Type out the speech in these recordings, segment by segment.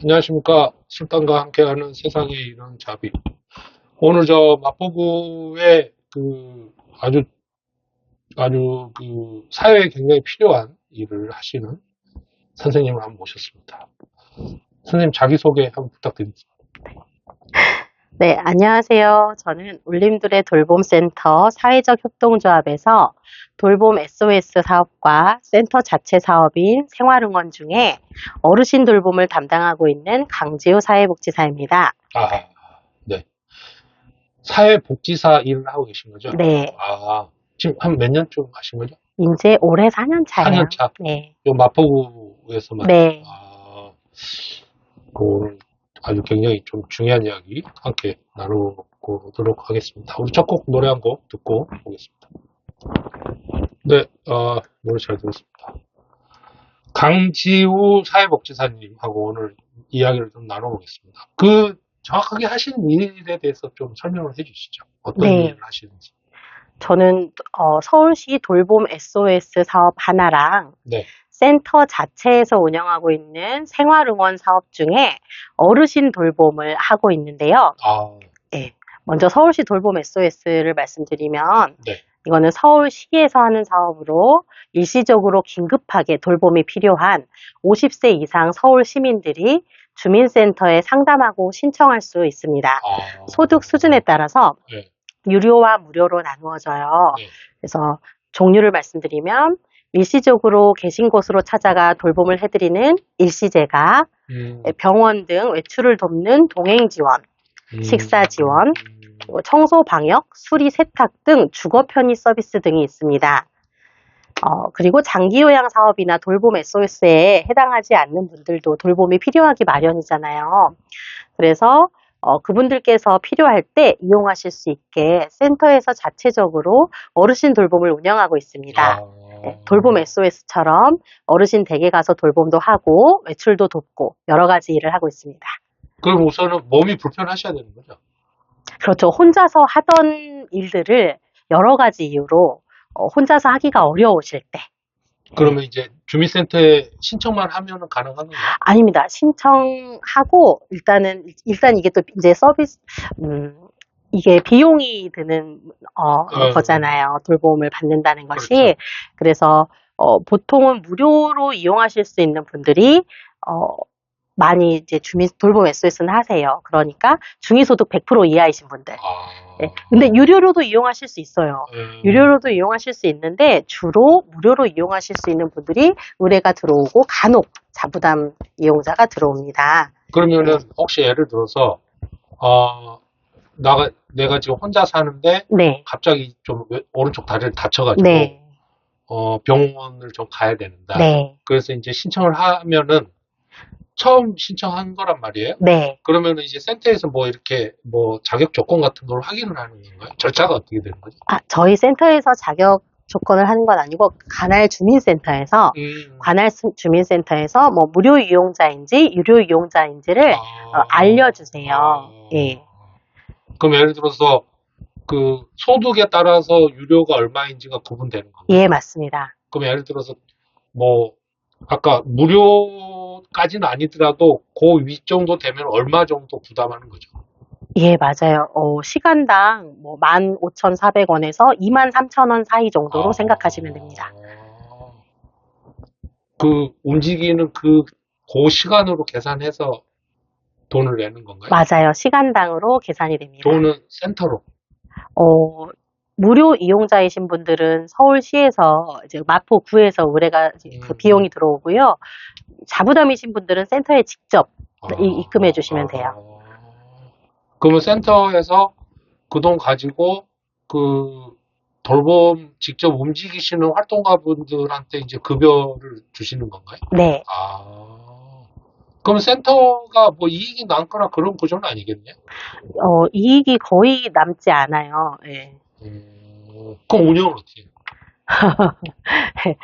안녕하십니까. 술단과 함께하는 세상에 이런 자비. 오늘 저 마포구에 그 아주, 아주 그 사회에 굉장히 필요한 일을 하시는 선생님을 한번 모셨습니다. 선생님 자기소개 한번 부탁드립니다. 네, 안녕하세요. 저는 울림들의 돌봄센터 사회적 협동조합에서 돌봄 SOS 사업과 센터 자체 사업인 생활응원 중에 어르신 돌봄을 담당하고 있는 강지우 사회복지사입니다. 아, 네. 사회복지사 일을 하고 계신 거죠? 네, 아, 지금 한 몇 년쯤 하신 거죠? 이제 올해 4년 차예요. 4년 차. 네, 요 마포구에서만. 네, 아, 그 아주 굉장히 좀 중요한 이야기 함께 나눠보도록 하겠습니다. 우리 첫 곡 노래 한 곡 듣고 보겠습니다. 네, 어, 노래 잘 들었습니다. 강지우 사회복지사님하고 오늘 이야기를 좀 나눠보겠습니다. 그 정확하게 하신 일에 대해서 좀 설명을 해주시죠. 어떤 네. 일을 하시는지. 저는 어, 서울시 돌봄 SOS 사업 하나랑 네. 센터 자체에서 운영하고 있는 생활응원 사업 중에 어르신 돌봄을 하고 있는데요. 아, 먼저 서울시 돌봄 SOS를 말씀드리면 네. 이거는 서울시에서 하는 사업으로 일시적으로 긴급하게 돌봄이 필요한 50세 이상 서울 시민들이 주민센터에 상담하고 신청할 수 있습니다. 아, 소득 수준에 따라서 네. 유료와 무료로 나누어져요. 네. 그래서 종류를 말씀드리면 일시적으로 계신 곳으로 찾아가 돌봄을 해드리는 일시제가, 음, 병원 등 외출을 돕는 동행 지원, 음, 식사 지원, 음, 그리고 청소 방역, 수리 세탁 등 주거 편의 서비스 등이 있습니다. 어, 그리고 장기 요양 사업이나 돌봄 SOS에 해당하지 않는 분들도 돌봄이 필요하기 마련이잖아요. 그래서 어, 그분들께서 필요할 때 이용하실 수 있게 센터에서 자체적으로 어르신 돌봄을 운영하고 있습니다. 아, 네, 돌봄 SOS처럼 어르신 댁에 가서 돌봄도 하고 외출도 돕고 여러 가지 일을 하고 있습니다. 그럼 우선은 몸이 불편하셔야 되는 거죠? 그렇죠. 혼자서 하던 일들을 여러 가지 이유로 어, 혼자서 하기가 어려우실 때. 그러면 이제 주민센터에 신청만 하면 가능한 건가요? 아닙니다. 신청하고 일단은 일단 이게 또 이제 서비스 음 이게 비용이 드는 어, 어. 거잖아요. 돌봄을 받는다는 것이. 그렇죠. 그래서 어, 보통은 무료로 이용하실 수 있는 분들이 어, 많이 이제 주민 돌봄 SOS는 하세요. 그러니까 중위소득 100% 이하이신 분들. 아, 네. 근데 유료로도 이용하실 수 있어요. 음, 유료로도 이용하실 수 있는데 주로 무료로 이용하실 수 있는 분들이 의뢰가 들어오고 간혹 자부담 이용자가 들어옵니다. 그러면은 혹시 예를 들어서 어, 나가 내가 지금 혼자 사는데 네. 갑자기 좀 왼- 오른쪽 다리를 다쳐가지고 네. 어, 병원을 좀 가야 되는다. 네. 그래서 이제 신청을 하면은 처음 신청한 거란 말이에요. 네. 그러면은 이제 센터에서 뭐 이렇게 뭐 자격 조건 같은 걸 확인을 하는 건가요? 절차가 어떻게 되는 거죠? 아, 저희 센터에서 자격 조건을 하는 건 아니고 관할 주민센터에서 음, 관할 수- 주민센터에서 뭐 무료 이용자인지 유료 이용자인지를 아, 어, 알려주세요. 아. 예. 그럼 예를 들어서 그 소득에 따라서 유료가 얼마인지가 구분되는 건가요? 예, 맞습니다. 그럼 예를 들어서 뭐 아까 무료까지는 아니더라도 그 위 정도 되면 얼마 정도 부담하는 거죠? 예, 맞아요. 어, 시간당 뭐 15,400원에서 23,000원 사이 정도로 아. 생각하시면 됩니다. 그 움직이는 그, 그 시간으로 계산해서 돈을 내는 건가요? 맞아요. 시간당으로 계산이 됩니다. 돈은 센터로. 어, 무료 이용자이신 분들은 서울시에서 이제 마포구에서 의뢰가 그 음. 비용이 들어오고요. 자부담이신 분들은 센터에 직접 이- 입금해 주시면 돼요. 아. 그러면 센터에서 그 돈 가지고 그 돌봄 직접 움직이시는 활동가분들한테 이제 급여를 주시는 건가요? 네. 아. 그럼 센터가 뭐 이익이 남거나 그런 구조는 아니겠네요? 어, 이익이 거의 남지 않아요. 예. 음, 그럼 운영을 어떻게 해요?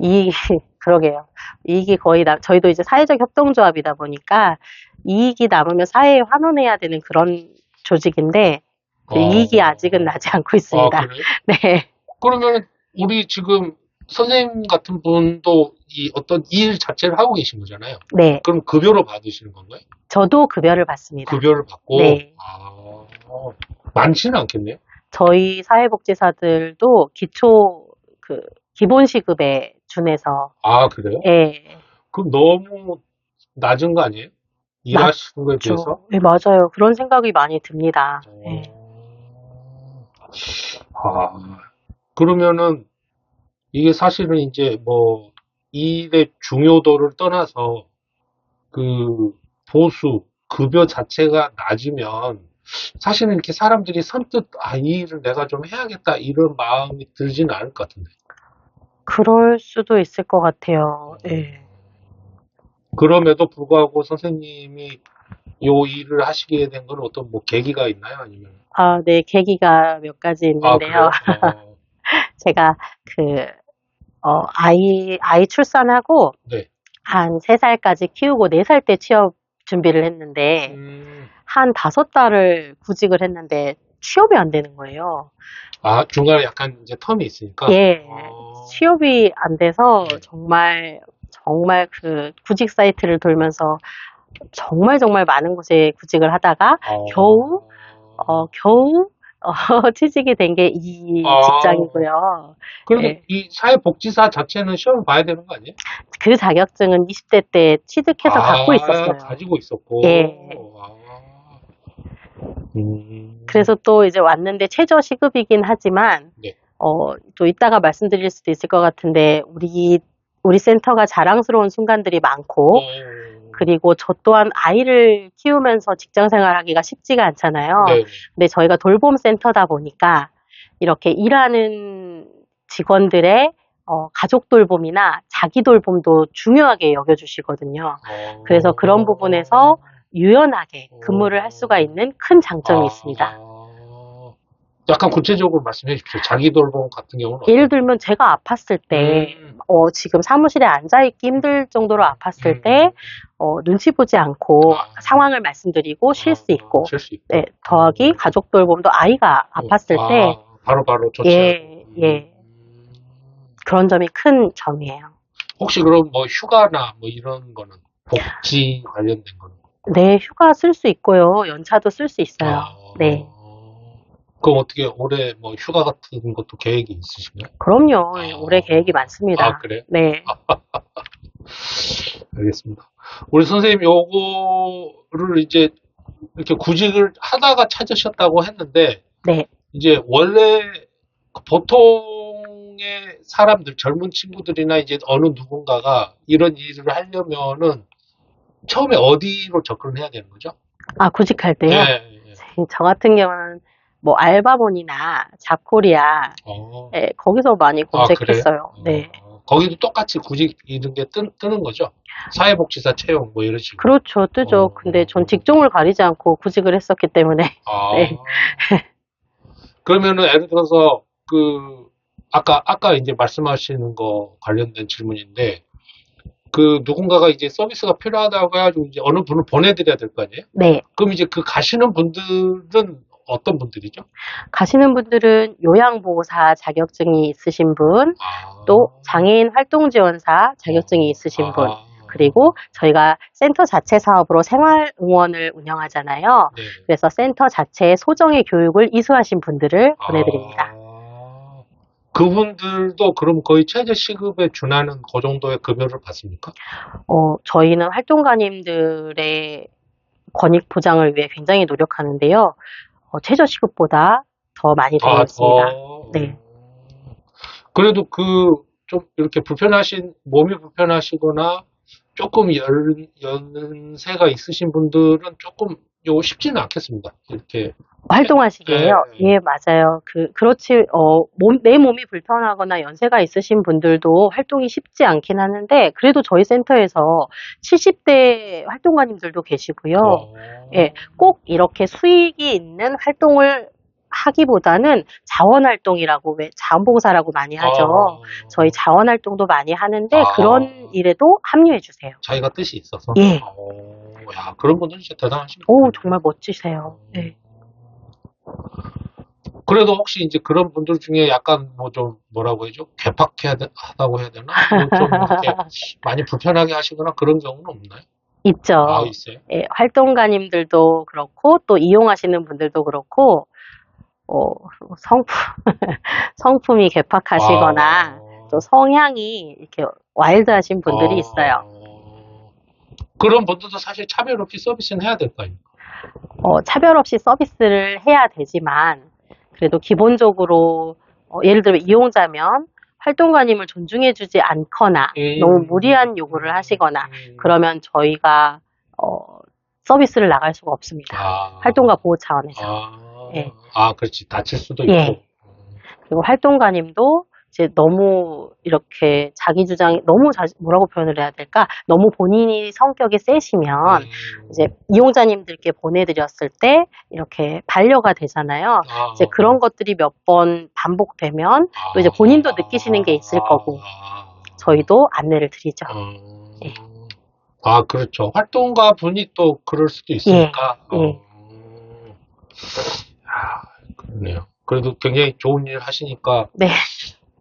이익이, 그러게요. 이익이 거의 남, 저희도 이제 사회적 협동조합이다 보니까 이익이 남으면 사회에 환원해야 되는 그런 조직인데, 그 어. 이익이 아직은 나지 않고 있습니다. 아, 그래요? 네. 그러면 우리 지금 선생님 같은 분도 이 어떤 일 자체를 하고 계신 거잖아요. 네. 그럼 급여로 받으시는 건가요? 저도 급여를 받습니다. 급여를 받고 네. 아, 많지는 않겠네요. 저희 사회복지사들도 기초 그 기본 시급에 준해서 아 그래요? 예. 그럼 너무 낮은 거 아니에요? 일하시는 거에 저, 비해서? 예, 맞아요. 그런 생각이 많이 듭니다. 예. 아, 그러면은 이게 사실은 이제 뭐 일의 중요도를 떠나서 그 보수 급여 자체가 낮으면 사실은 이렇게 사람들이 선뜻 아, 이 일을 내가 좀 해야겠다 이런 마음이 들지는 않을 것 같은데. 그럴 수도 있을 것 같아요. 예. 그럼에도 불구하고 선생님이 요 일을 하시게 된 건 어떤 뭐 계기가 있나요? 아니면 아, 네, 계기가 몇 가지 아, 있는데요. 그래요? 어, 제가 그, 어, 아이, 아이 출산하고 네. 한 3살까지 키우고 4살 때 취업 준비를 했는데, 음, 한 5달을 구직을 했는데 취업이 안 되는 거예요. 아, 중간에 약간 이제 텀이 있으니까. 예. 어, 취업이 안 돼서 네. 정말, 정말 그 구직 사이트를 돌면서 정말 정말 많은 곳에 구직을 하다가 어, 겨우? 어, 겨우 어, 취직이 된 게 이 아. 직장이고요. 그래도 예. 이 사회복지사 자체는 시험을 봐야 되는 거 아니에요? 그 자격증은 20대 때 취득해서 아, 갖고 있었어요. 가지고 있었고. 예. 아. 음. 그래서 또 이제 왔는데 최저 시급이긴 하지만 네. 어, 또 이따가 말씀드릴 수도 있을 것 같은데 우리 우리 센터가 자랑스러운 순간들이 많고 어, 그리고 저 또한 아이를 키우면서 직장 생활하기가 쉽지가 않잖아요. 네. 근데 저희가 돌봄 센터다 보니까 이렇게 일하는 직원들의 어, 가족 돌봄이나 자기 돌봄도 중요하게 여겨주시거든요. 어. 그래서 그런 부분에서 유연하게 근무를 할 수가 있는 큰 장점이 있습니다. 아. 약간 구체적으로 말씀해 주십시오. 자기 돌봄 같은 경우는 예를 들면 제가 아팠을 때, 음. 어, 지금 사무실에 앉아있기 힘들 정도로 아팠을 음. 때, 어, 눈치 보지 않고 아. 상황을 말씀드리고 쉴 수 있고, 쉴 수 있고. 네, 더하기 가족 돌봄도 아이가 아팠을 아, 때 바로 바로 조치. 예, 예. 그런 점이 큰 점이에요. 혹시 그럼 뭐 휴가나 뭐 이런 거는 복지 관련된 거는? 네, 휴가 쓸 수 있고요. 연차도 쓸 수 있어요. 아, 네. 그럼 어떻게 올해 뭐 휴가 같은 것도 계획이 있으신가요? 그럼요. 아. 올해 계획이 많습니다. 아, 그래요? 네. 알겠습니다. 우리 선생님 요거를 이제 이렇게 구직을 하다가 찾으셨다고 했는데 네. 이제 원래 보통의 사람들 젊은 친구들이나 이제 어느 누군가가 이런 일을 하려면은 처음에 어디로 접근을 해야 되는 거죠? 아, 구직할 때요? 예, 예. 저 같은 경우는 뭐 알바몬이나 잡코리아, 어. 예, 거기서 많이 아? 검색했어요. 네. 어, 거기도 똑같이 구직 이런 게 뜨, 뜨는 거죠? 사회복지사 채용 뭐 이런 식으로. 그렇죠. 뜨죠. 어. 근데 전 직종을 가리지 않고 구직을 했었기 때문에. 아. 네. 그러면은 예를 들어서 그 아까 아까 이제 말씀하시는 거 관련된 질문인데 그 누군가가 이제 서비스가 필요하다고 해가지고 이제 어느 분을 보내드려야 될 거 아니에요? 네. 그럼 이제 그 가시는 분들은 어떤 분들이죠? 가시는 분들은 요양보호사 자격증이 있으신 분, 아. 또 장애인 활동지원사 자격증이 있으신 분, 아. 그리고 저희가 센터 자체 사업으로 생활 응원을 운영하잖아요. 네. 그래서 센터 자체의 소정의 교육을 이수하신 분들을 보내드립니다. 아. 그분들도 그럼 거의 최저 시급에 준하는 그 정도의 급여를 받습니까? 어, 저희는 활동가님들의 권익 보장을 위해 굉장히 노력하는데요. 어, 최저 시급보다 더 많이 있습니다. 더. 네. 그래도 그, 좀 이렇게 불편하신, 몸이 불편하시거나 조금 연, 연세가 있으신 분들은 조금 요 쉽지는 않겠습니다. 이렇게. 활동하시기에요. 네. 예, 맞아요. 그, 그렇지, 어, 몸, 내 몸이 불편하거나 연세가 있으신 분들도 활동이 쉽지 않긴 하는데, 그래도 저희 센터에서 70대 활동가님들도 계시고요. 어. 예, 꼭 이렇게 수익이 있는 활동을 하기보다는 자원활동이라고, 왜 자원봉사라고 많이 하죠. 아. 저희 자원활동도 많이 하는데, 아. 그런 일에도 합류해 주세요. 자기가 뜻이 있어서. 예. 어, 야, 그런 분들 진짜 대단하십니다. 오, 정말 멋지세요. 네. 그래도 혹시 이제 그런 분들 중에 약간 뭐 좀 뭐라고 해야죠? 괴팍하다고 해야 되나? 이렇게 많이 불편하게 하시거나 그런 경우는 없나요? 있죠. 아, 있어요? 예, 활동가님들도 그렇고 또 이용하시는 분들도 그렇고 어, 성품 성품이 괴팍하시거나 아. 또 성향이 이렇게 와일드하신 분들이 아. 있어요. 그런 분들도 사실 차별 없이 서비스는 해야 될거 아닙니까? 어, 차별 없이 서비스를 해야 되지만 그래도 기본적으로 어, 예를 들어 이용자면 활동가님을 존중해주지 않거나 음. 너무 무리한 요구를 하시거나 음. 그러면 저희가 어, 서비스를 나갈 수가 없습니다. 아. 활동가 보호 차원에서. 아, 예. 아, 그렇지. 다칠 수도 예. 있고. 그리고 활동가님도 이제 너무 이렇게 자기 주장이 너무 자, 뭐라고 표현을 해야 될까? 너무 본인이 성격이 세시면 음. 이제 이용자님들께 보내드렸을 때 이렇게 반려가 되잖아요. 아. 이제 그런 것들이 몇 번 반복되면 또 이제 본인도 느끼시는 게 있을 거고 아. 저희도 안내를 드리죠. 음. 예. 아, 그렇죠. 활동가 분이 또 그럴 수도 있으니까. 예. 어. 아, 그러네요. 그래도 굉장히 좋은 일 하시니까, 네.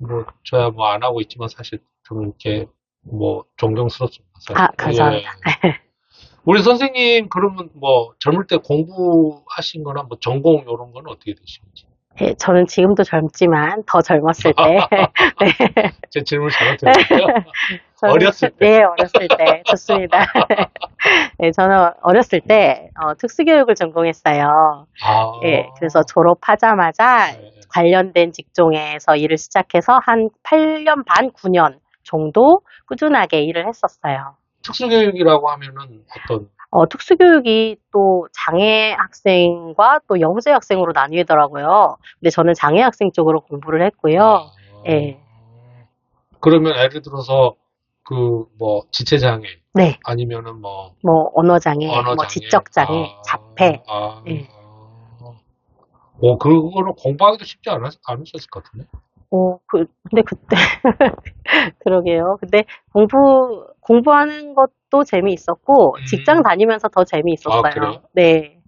뭐, 저야 뭐 안 하고 있지만 사실 좀 이렇게, 뭐, 존경스럽습니다. 사실. 아, 감사합니다. 예. 우리 선생님, 그러면 뭐, 젊을 때 공부하신 거나 뭐, 전공 이런 건 어떻게 되시는지. 예, 저는 지금도 젊지만 더 젊었을 때 네. 제 질문. 저는- 어렸을 때. 네, 어렸을 때. 좋습니다. 네, 저는 어렸을 때 어, 특수교육을 전공했어요. 아. 예, 그래서 졸업하자마자 네. 관련된 직종에서 일을 시작해서 한 8년 반, 9년 정도 꾸준하게 일을 했었어요. 특수교육이라고 하면은 어떤, 어, 특수교육이 또 장애 학생과 또 영재 학생으로 나뉘더라고요. 근데 저는 장애 학생 쪽으로 공부를 했고요. 아. 예. 그러면 예를 들어서 그 뭐 지체 장애 네, 아니면은 뭐 뭐 언어 장애, 언어장애, 뭐 지적 장애, 아, 자폐. 아, 예. 어 그거는 공부하기도 쉽지 않았, 않으셨을 것 같은데. 어, 그, 근데 그때, 그러게요. 근데 공부, 공부하는 것도 재미있었고, 음. 직장 다니면서 더 재미있었어요. 아, 그래요? 네.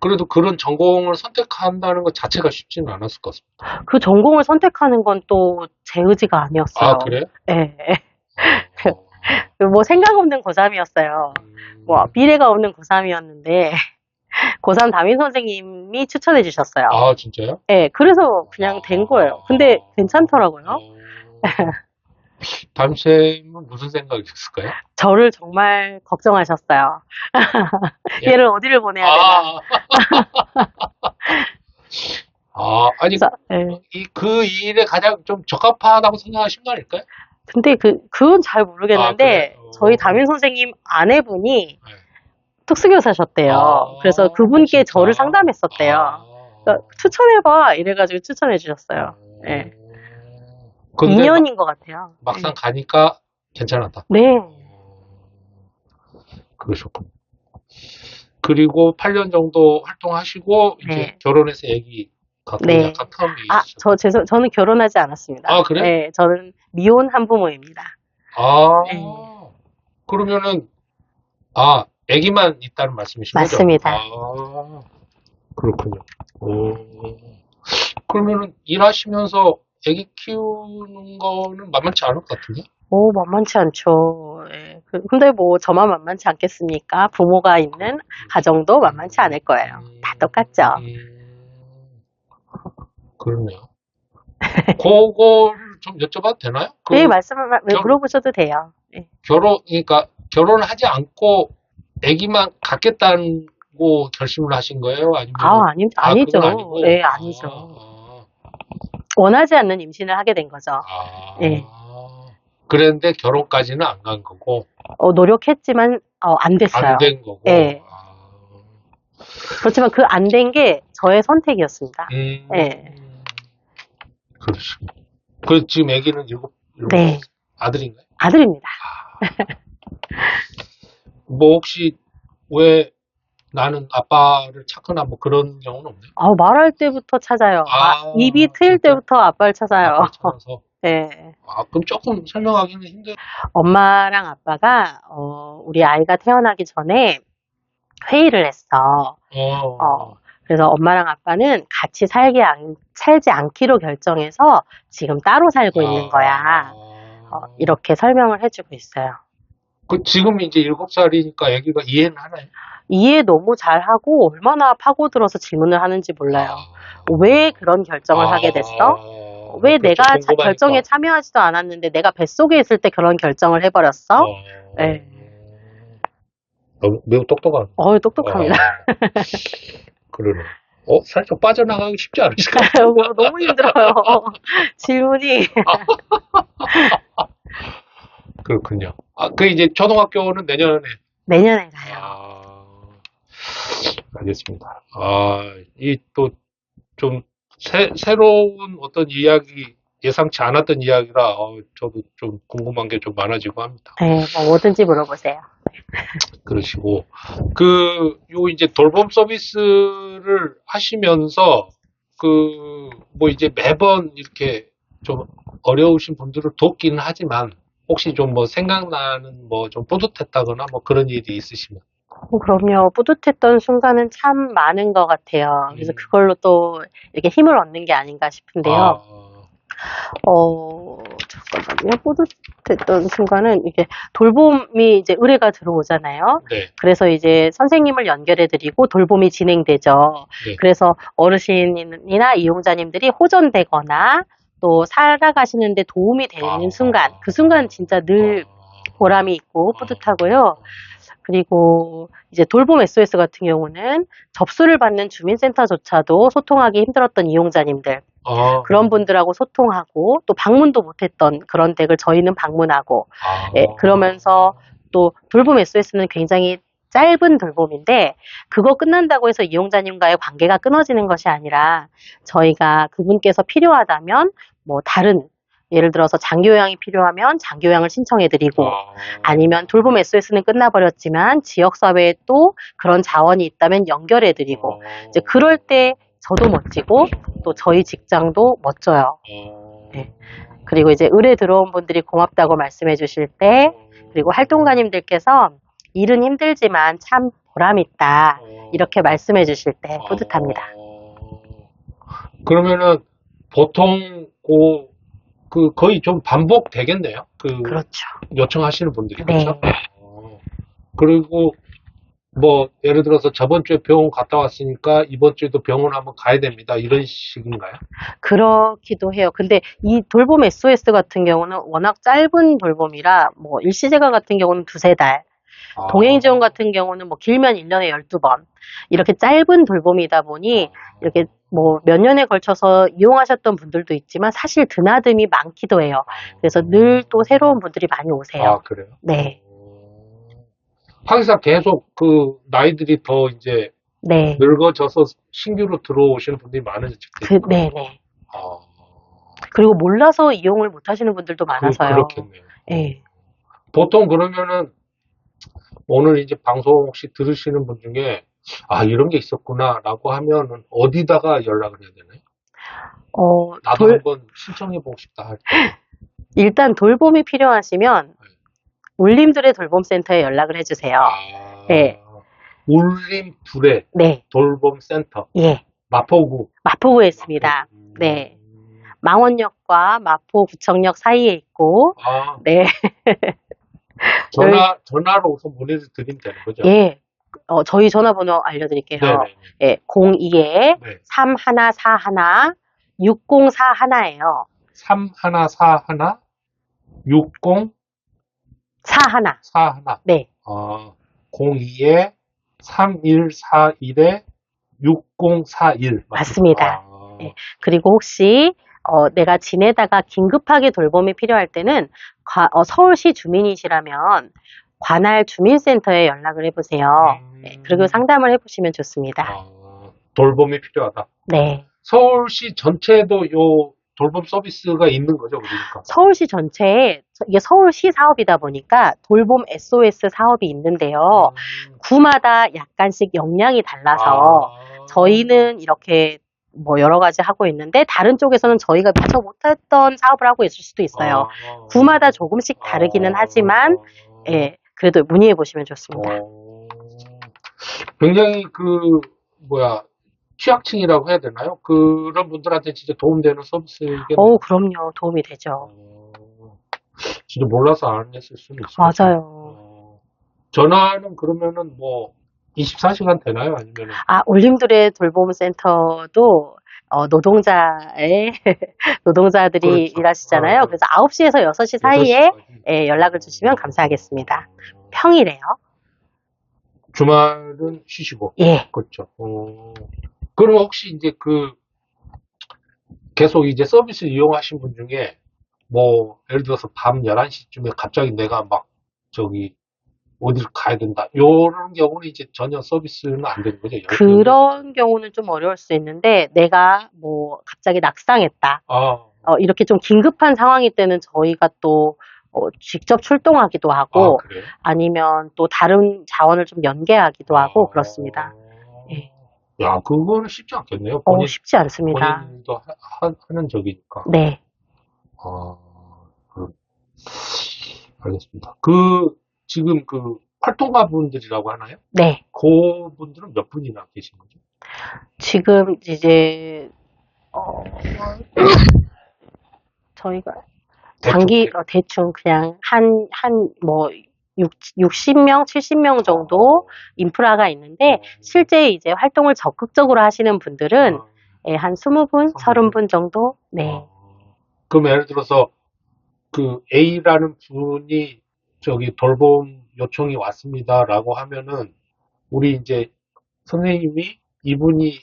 그래도 그런 전공을 선택한다는 것 자체가 쉽지는 않았을 것 같습니다. 그 전공을 선택하는 건 또 제 의지가 아니었어요. 아 그래? 네. 어, 뭐 생각 없는 고3이었어요. 음, 뭐 미래가 없는 고3이었는데, 고3 담임 선생님이 추천해 주셨어요. 아 진짜요? 네, 그래서 그냥 된 거예요. 근데 괜찮더라고요. 어, 담임쌤은 무슨 생각이었을까요? 저를 정말 걱정하셨어요. 예. 얘를 어디를 보내야 되나. 아, 아 아니 그래서, 네. 이, 그 일에 가장 좀 적합하다고 생각하신 거 아닐까요? 근데 그, 그건 잘 모르겠는데, 아, 그래? 어. 저희 담임 선생님 아내분이 네. 특수교사셨대요. 아, 그래서 그분께 진짜? 저를 상담했었대요. 아. 그러니까 추천해봐. 이래가지고 추천해 주셨어요. 네. 근데 2년인 것 같아요. 막상 가니까 괜찮았다. 네. 그러셨군. 그리고 8년 정도 활동하시고 이제 네. 결혼해서 애기 갖고 네. 약간 텀이 아, 있으셨- 저, 죄송, 저는 결혼하지 않았습니다. 아, 그래? 네, 저는 미혼 한부모입니다. 아, 네. 그러면은 아, 애기만 있다는 말씀이신 거죠? 맞습니다. 아, 그렇군요. 오. 그러면은 일하시면서 애기 키우는 거는 만만치 않을 것 같은데? 오, 만만치 않죠. 예. 그- 근데 뭐, 저만 만만치 않겠습니까? 부모가 있는 가정도 만만치 않을 거예요. 다 똑같죠. 음, 그렇네요. 그거를 좀 여쭤봐도 되나요? 그 네, 말씀, 결- 물어보셔도 돼요. 예. 결혼, 그러니까 결혼을 하지 않고 아기만 갖겠다고 결심을 하신 거예요? 아니면 아, 아니, 아, 아니죠. 그건 아니고? 네, 아니죠. 아, 원하지 않는 임신을 하게 된 거죠. 아, 네. 그랬는데 결혼까지는 안 간 거고 어, 노력했지만, 어, 안 됐어요. 안 된 거고. 네. 아, 그렇지만 그 안 된 게 저의 선택이었습니다. 음, 네. 그러시군요. 그 지금 아기는 일곱, 일곱 네. 아들인가요? 아들입니다. 뭐 혹시 왜 나는 아빠를 찾거나 뭐 그런 경우는 없나요? 아, 말할 때부터 찾아요. 아, 아, 입이 트일 진짜? 때부터 아빠를 찾아요. 아빠를 찾아서 네. 아 그럼 조금 설명하기는 힘들. 엄마랑 아빠가, 어, 우리 아이가 태어나기 전에 회의를 했 어. 어, 어, 그래서 엄마랑 아빠는 같이 살게 안- 살지 않기로 결정해서 지금 따로 살고 있는 거야. 어, 이렇게 설명을 해주고 있어요. 그 지금 이제 일곱 살이니까 아기가 이해는 하나요? 이해 너무 잘하고 얼마나 파고들어서 질문을 하는지 몰라요. 왜 그런 결정을 아, 하게 됐어? 왜. 내가 자- 궁금하니까. 결정에 참여하지도 않았는데 내가 뱃속에 있을 때 그런 결정을 해버렸어? 어. 네. 너무 매우 똑똑한. 어우, 똑똑합니다. 어, 그러네. 어, 살짝 빠져나가기 쉽지 않으실 것. 어, 너무 힘들어요. 질문이. 그렇군요. 아, 그 이제 초등학교는 내년에. 내년에 가요. 아, 알겠습니다. 아, 이 또 좀 새로운 어떤 이야기, 예상치 않았던 이야기라, 어, 저도 좀 궁금한 게 좀 많아지고 합니다. 네, 뭐 뭐든지 물어보세요. 그러시고, 그, 요 이제 돌봄 서비스를 하시면서, 그, 뭐 이제 매번 이렇게 좀 어려우신 분들을 돕기는 하지만, 혹시 좀 뭐 생각나는 뭐 좀 뿌듯했다거나 뭐 그런 일이 있으시면. 어, 그럼요. 뿌듯했던 순간은 참 많은 것 같아요. 그래서 음. 그걸로 또 이렇게 힘을 얻는 게 아닌가 싶은데요. 아, 어, 잠깐만요. 뿌듯했던 순간은 이게 돌봄이 이제 의뢰가 들어오잖아요. 네. 그래서 이제 선생님을 연결해드리고 돌봄이 진행되죠. 네. 그래서 어르신이나 이용자님들이 호전되거나 또 살아가시는데 도움이 되는 아. 순간, 그 순간 진짜 늘 보람이 있고 뿌듯하고요. 그리고 이제 돌봄 SOS 같은 경우는 접수를 받는 주민센터조차도 소통하기 힘들었던 이용자님들, 아, 그런 분들하고 소통하고 또 방문도 못했던 그런 댁을 저희는 방문하고 아. 예, 그러면서 또 돌봄 SOS는 굉장히 짧은 돌봄인데 그거 끝난다고 해서 이용자님과의 관계가 끊어지는 것이 아니라 저희가 그분께서 필요하다면 뭐 다른 예를 들어서 장기요양이 필요하면 장기요양을 신청해드리고 아. 아니면 돌봄 SOS는 끝나버렸지만 지역사회에 또 그런 자원이 있다면 연결해드리고 이제 그럴 때 저도 멋지고 또 저희 직장도 멋져요. 네. 그리고 이제 의뢰 들어온 분들이 고맙다고 말씀해 주실 때 그리고 활동가님들께서 일은 힘들지만 참 보람 있다 이렇게 말씀해 주실 때 뿌듯합니다. 어, 그러면은 보통 그, 그 거의 좀 반복되겠네요. 그 그렇죠. 요청하시는 분들이 네. 그렇죠. 어, 그리고 뭐 예를 들어서 저번 주에 병원 갔다 왔으니까 이번 주에도 병원 한번 가야 됩니다. 이런 식인가요? 그렇기도 해요. 근데 이 돌봄 SOS 같은 경우는 워낙 짧은 돌봄이라 뭐 일시제가 같은 경우는 두세 달, 아. 동행 지원 같은 경우는 뭐 길면 1년에 12번 이렇게 짧은 돌봄이다 보니 이렇게 뭐 몇 년에 걸쳐서 이용하셨던 분들도 있지만 사실 드나듦이 많기도 해요. 그래서 늘 또 새로운 분들이 많이 아 오세요. 그래요? 네. 항상 계속 그 나이들이 더 이제 네. 늙어져서 신규로 들어오시는 분들이 많으실 그, 테니까. 네네. 아, 그리고 몰라서 이용을 못 하시는 분들도 많아서요. 그, 그렇겠네요. 예. 보통 그러면은 오늘 이제 방송 혹시 들으시는 분 중에 아 이런 게 있었구나라고 하면은 어디다가 연락을 해야 되나요? 어, 나도 돌, 한번 신청해 보고 싶다 할 때. 일단 돌봄이 필요하시면 울림들의 돌봄센터에 연락을 해주세요. 아, 네. 울림 둘의 네. 돌봄 센터 예. 마포구. 마포구에 있습니다. 마포구. 네. 망원역과 마포구청역 사이에 있고, 아 네. 전화 전화로 우선 보내드리면 되는 거죠? 예. 어, 저희 전화번호 알려드릴게요. 네네. 예. 02에 네. 3141 6041예요. 3141 6041 41. 네. 어, 02에 3141에 6041 맞습니다. 아, 네. 그리고 혹시 어, 내가 지내다가 긴급하게 돌봄이 필요할 때는 과- 어, 서울시 주민이시라면 관할 주민센터에 연락을 해보세요. 음. 네, 그리고 상담을 해보시면 좋습니다. 아, 돌봄이 필요하다. 네. 서울시 전체에도 요 돌봄 서비스가 있는 거죠, 그러니까. 서울시 전체에 이게 서울시 사업이다 보니까 돌봄 SOS 사업이 있는데요. 음. 구마다 약간씩 역량이 달라서 아. 저희는 이렇게 뭐 여러 가지 하고 있는데 다른 쪽에서는 저희가 미처 못했던 사업을 하고 있을 수도 있어요. 아. 구마다 조금씩 다르기는 하지만 아. 예, 그래도 문의해 보시면 좋습니다. 어, 굉장히 그 뭐야 취약층이라고 해야 되나요? 그런 분들한테 진짜 도움되는 서비스겠네요. 어우, 그럼요. 도움이 되죠. 어, 진짜 몰라서 안 했을 수는 있어요. 맞아요. 어, 전화는 그러면은 뭐 24시간 되나요? 아니면은 아, 올림들의 돌봄 센터도 어, 노동자의 노동자들이 그렇죠. 일하시잖아요. 어. 그래서 9시에서 6시 사이에 6시까지? 예, 연락을 주시면 감사하겠습니다. 평일에요. 주말은 쉬시고. 예. 그렇죠. 어, 그럼 혹시 이제 그 계속 이제 서비스 이용하신 분 중에 뭐 예를 들어서 밤 11시쯤에 갑자기 내가 막 저기 어디를 가야 된다. 요런 경우는 이제 전혀 서비스는 안 되는 거죠. 그런 경우는 좀 어려울 수 있는데 내가 뭐 갑자기 낙상했다. 아, 어, 이렇게 좀 긴급한 상황일 때는 저희가 또 어, 직접 출동하기도 아, 하고 그래요? 아니면 또 다른 자원을 좀 연계하기도 하고 아, 그렇습니다. 예. 야, 그거는 쉽지 않겠네요. 어, 본인, 쉽지 않습니다. 본인도 하, 하- 하는 적이니까. 네. 아, 그, 알겠습니다. 그, 지금 그, 활동가 분들이라고 하나요? 네. 그 분들은 몇 분이나 계신 거죠? 지금 이제 어, 저희가 장기 대충 어, 대충 그냥 한 한 뭐 60명, 70명 정도 인프라가 있는데 어. 실제 이제 활동을 적극적으로 하시는 분들은 어, 예, 한 20분, 30분 정도? 네. 어. 그럼 예를 들어서 그 A라는 분이 저기 돌봄 요청이 왔습니다라고 하면은 우리 이제 선생님이 이분이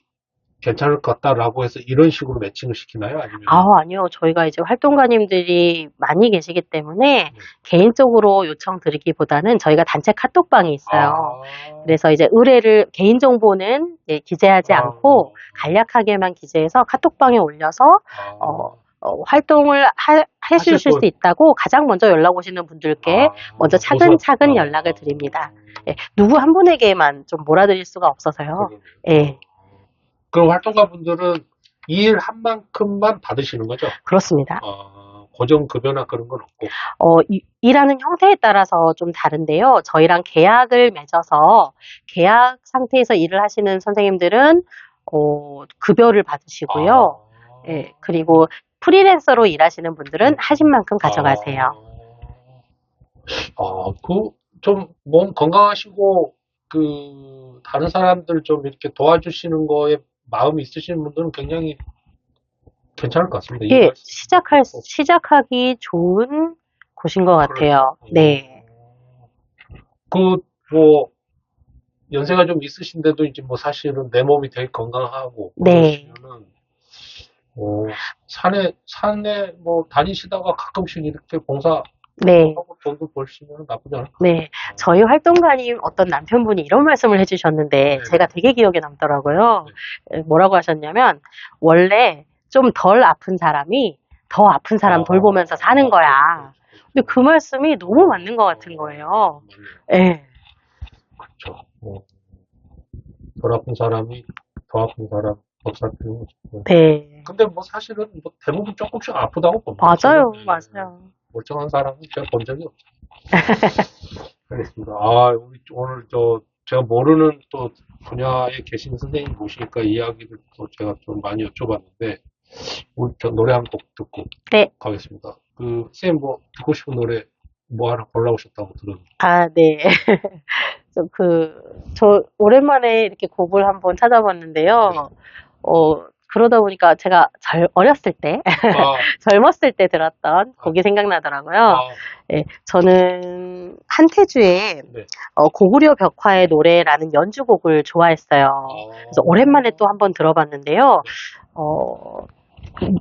괜찮을 것 같다라고 해서 이런 식으로 매칭을 시키나요? 아니면 아, 아니요. 저희가 이제 활동가님들이 많이 계시기 때문에 네. 개인적으로 요청 드리기보다는 저희가 단체 카톡방이 있어요. 아. 그래서 이제 의뢰를 개인 정보는 예, 기재하지 아. 않고 간략하게만 기재해서 카톡방에 올려서 아. 어, 어, 활동을 하, 하실 수 있다고 가장 먼저 연락 오시는 분들께 아, 먼저. 차근차근 아. 연락을 드립니다. 예, 누구 한 분에게만 좀 몰아드릴 수가 없어서요. 예. 그럼 활동가 분들은 이 일 한 만큼만 받으시는 거죠? 그렇습니다. 아, 고정급여나 그런 건 없고. 어, 이- 일하는 형태에 따라서 좀 다른데요. 저희랑 계약을 맺어서 계약 상태에서 일을 하시는 선생님들은 어, 급여를 받으시고요. 아. 예, 그리고 프리랜서로 일하시는 분들은 하신 만큼 가져가세요. 아, 아, 그, 좀, 몸 건강하시고, 그, 다른 사람들 좀 이렇게 도와주시는 거에 마음이 있으신 분들은 굉장히 괜찮을 것 같습니다. 예, 시작할, 있고. 시작하기 좋은 곳인 것 같아요. 그렇죠. 네. 그, 뭐, 연세가 좀 있으신데도 이제 뭐 사실은 내 몸이 되게 건강하고. 네. 그러시면은, 어, 산에, 산에 뭐 다니시다가 가끔씩 이렇게 봉사 네. 돈도 벌시면 나쁘지 않을 것 네. 저희 활동가님 어떤 남편분이 이런 말씀을 해주셨는데 네. 제가 되게 기억에 남더라고요. 에, 뭐라고 하셨냐면 원래 좀 덜 아픈 사람이 더 아픈 사람 아, 돌보면서 사는 거야. 근데 그 말씀이 너무 맞는 것 같은 어, 거예요. 예. 그렇죠. 어. 덜 아픈 사람이 더 아픈 사람 법사필요 네. 근데 뭐 사실은 뭐 대부분 조금씩 아프다고 봅니다. 맞아요. 저는, 네, 맞아요. 멀쩡한 사람은 제가 본 적이 없죠. 알겠습니다. 아, 우리 오늘 저 제가 모르는 또 분야에 계신 선생님 모시니까 이야기를 또 제가 좀 많이 여쭤봤는데 우리 저 노래 한 곡 듣고 네. 가겠습니다. 그 선생님 뭐 듣고 싶은 노래 뭐 하나 골라오셨다고 들었는데 아, 네. 저 그, 저 오랜만에 이렇게 곡을 한번 찾아봤는데요. 네. 어, 그러다 보니까 제가 절, 어렸을 때, 아, 젊었을 때 들었던 곡이 생각나더라고요. 아, 예, 저는 한태주의 네. 어, 고구려 벽화의 노래라는 연주곡을 좋아했어요. 그래서 오랜만에 또 한번 들어봤는데요. 어,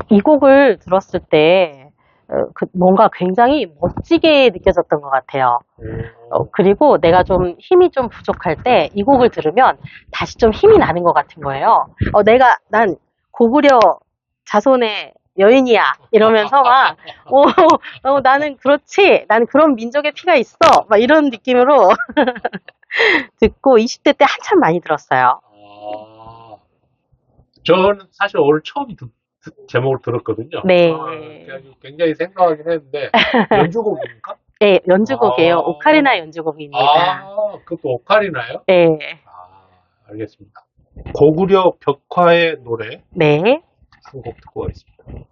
이 곡을 들었을 때 어, 그 뭔가 굉장히 멋지게 느껴졌던 것 같아요. 어, 그리고 내가 좀 힘이 좀 부족할 때 이 곡을 들으면 다시 좀 힘이 나는 것 같은 거예요. 어, 내가 난 고구려 자손의 여인이야 이러면서 막 어, 어, 나는 그렇지 나는 그런 민족의 피가 있어 막 이런 느낌으로 듣고 20대 때 한참 많이 들었어요. 아, 저는 사실 오늘 처음 듣- 듣- 제목을 들었거든요. 네. 아, 굉장히 생각하긴 했는데 연주곡입니까? 네 연주곡이에요. 아. 오카리나 연주곡입니다. 아, 그것도 오카리나요? 네. 아, 알겠습니다. 고구려 벽화의 노래 네. 한 곡 듣고 가겠습니다.